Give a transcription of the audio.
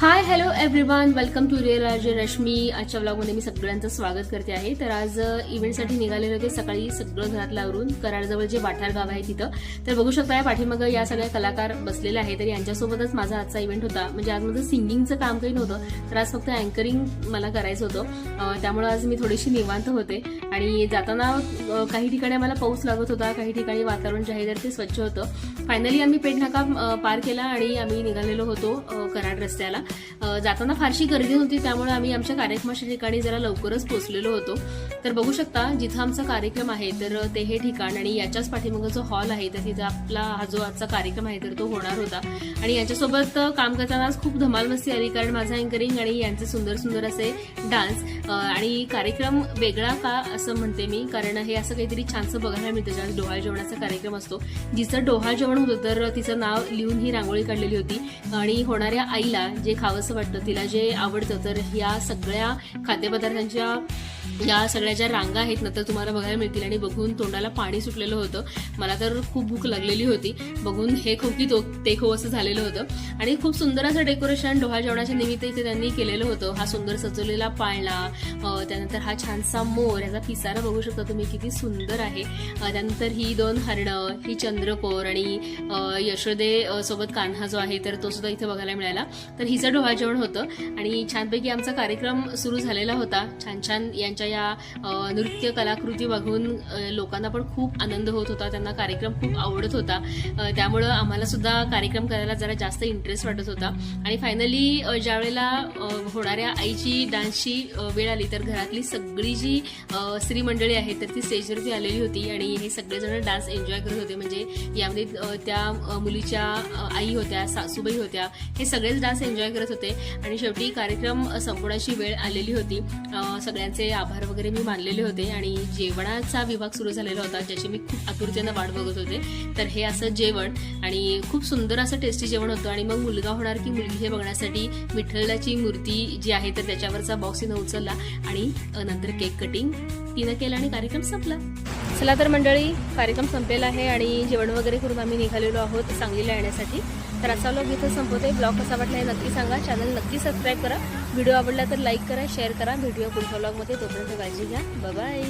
Hi hello everyone welcome to real Raje Rashmi आजच्या ब्लॉगमध्ये मी सगळ्यांचं स्वागत करते आहे. तर आज इव्हेंटसाठी निघालेले होते सकाळी सगळं घरात आवरून कराडजवळ जे वाठार गाव आहे तिथं. तर बघू शकता या पाठीमागं या सगळ्या कलाकार बसलेले आहे तर यांच्यासोबतच माझा आजचा इव्हेंट होता. म्हणजे आज माझं सिंगिंगचं काम काही नव्हतं तर आज फक्त अँकरिंग मला करायचं होतं. त्यामुळे त्यामुळं आज मी थोडीशी निवांत होते. आणि जाताना काही ठिकाणी आम्हाला पाऊस लागत होता काही ठिकाणी वातावरण जे आहे तर ते स्वच्छ होतं. फायनली आम्ही पेठनाका पार केला आणि आम्ही निघालेलो होतो कराड रस्त्याला. जाताना फारशी गर्दी नव्हती त्यामुळे आम्ही आमच्या कार्यक्रमाच्या ठिकाणी जरा लवकरच पोचलेलो होतो. तर बघू शकता जिथं आमचा कार्यक्रम आहे तर ते हे ठिकाण आणि याच्याच पाठीमागं जो हॉल आहे तर तिथं आपला हा जो आजचा कार्यक्रम आहे तर तो होणार होता. आणि याच्यासोबत काम करताना आज खूप धमाल मस्ती आली कारण माझा अँकरिंग आणि यांचे सुंदर सुंदर असे डान्स आणि कार्यक्रम वेगळा का असं म्हणते मी? कारण हे असं काहीतरी छानसं बघायला मिळतं ज्यावेळेस डोहाळ जेवणाचा कार्यक्रम असतो. जिचं डोहाळ जेवण होतं तर तिचं नाव लिहून ही रांगोळी काढलेली होती. आणि होणाऱ्या आईला जे खावंसं वाटतं तिला जे आवडतं तर या सगळ्या खाद्यपदार्थांच्या या सगळ्या ज्या रांगा आहेत ना तर तुम्हाला बघायला मिळतील. आणि बघून तोंडाला पाणी सुटलेलं होतं. मला तर खूप भूक लागलेली होती. बघून हे खो की तो ते खो असं झालेलं होतं. आणि खूप सुंदर असं डेकोरेशन डोहा जेवणाच्या निमित्त इथे त्यांनी केलेलं होतं. हा सुंदर सजवलेला पाळणा त्यानंतर हा छानसा मोर याचा पिसारा बघू शकता तुम्ही किती सुंदर आहे. त्यानंतर ही दोन हरणं ही चंद्रकोर आणि यशोदे सोबत कान्हा जो आहे तर तो सुद्धा इथे बघायला मिळाला. तर हिचं डोहा जेवण होतं. आणि छानपैकी आमचा कार्यक्रम सुरू झालेला होता. छान छान या यांच्या या नृत्य कलाकृती बघून लोकांना पण खूप आनंद होत होता. त्यांना कार्यक्रम खूप आवडत होता. त्यामुळं आम्हाला सुद्धा कार्यक्रम करायला जरा जास्त इंटरेस्ट वाटत होता. आणि फायनली ज्या वेळेला होणाऱ्या आईची डान्सची वेळ आली तर घरातली सगळी जी स्त्री मंडळी आहे तर ती स्टेजवरती आलेली होती. आणि हे सगळेजण डान्स एन्जॉय करत होते. म्हणजे यामध्ये त्या मुलीच्या आई होत्या सासूबाई होत्या हे सगळेच डान्स एन्जॉय करत होते. आणि शेवटी कार्यक्रम संपवण्याची वेळ आलेली होती. सगळ्यांचे आभार वगैरे मी मानलेले होते आणि जेवणाचा विभाग सुरू झालेला होता ज्याची मी खूप आतुरतेनं वाट बघत होते. तर हे असं जेवण आणि खूप सुंदर असं टेस्टी जेवण होतं आणि मग मुलगा होणार की मुलगी हे बघण्यासाठी विठ्ठलाची मूर्ती जी आहे तर त्याच्यावरचा बॉक्स तिनं उचलला आणि नंतर केक कटिंग तिनं केलं आणि कार्यक्रम संपला. चला तर मंडळी कार्यक्रम संपलेला आहे आणि जेवण वगैरे करून आम्ही निघालेलो आहोत सांगलीला येण्यासाठी. तर असा ब्लॉग इथं आहे ब्लॉग कसा वाटला हे नक्की सांगा. चॅनल नक्की सबस्क्राईब करा. व्हिडिओ आवडला तर लाईक करा शेअर करा. व्हिडिओ पुढच्या ब्लॉगमध्ये तोपर्यंत काळजी घ्या. बाय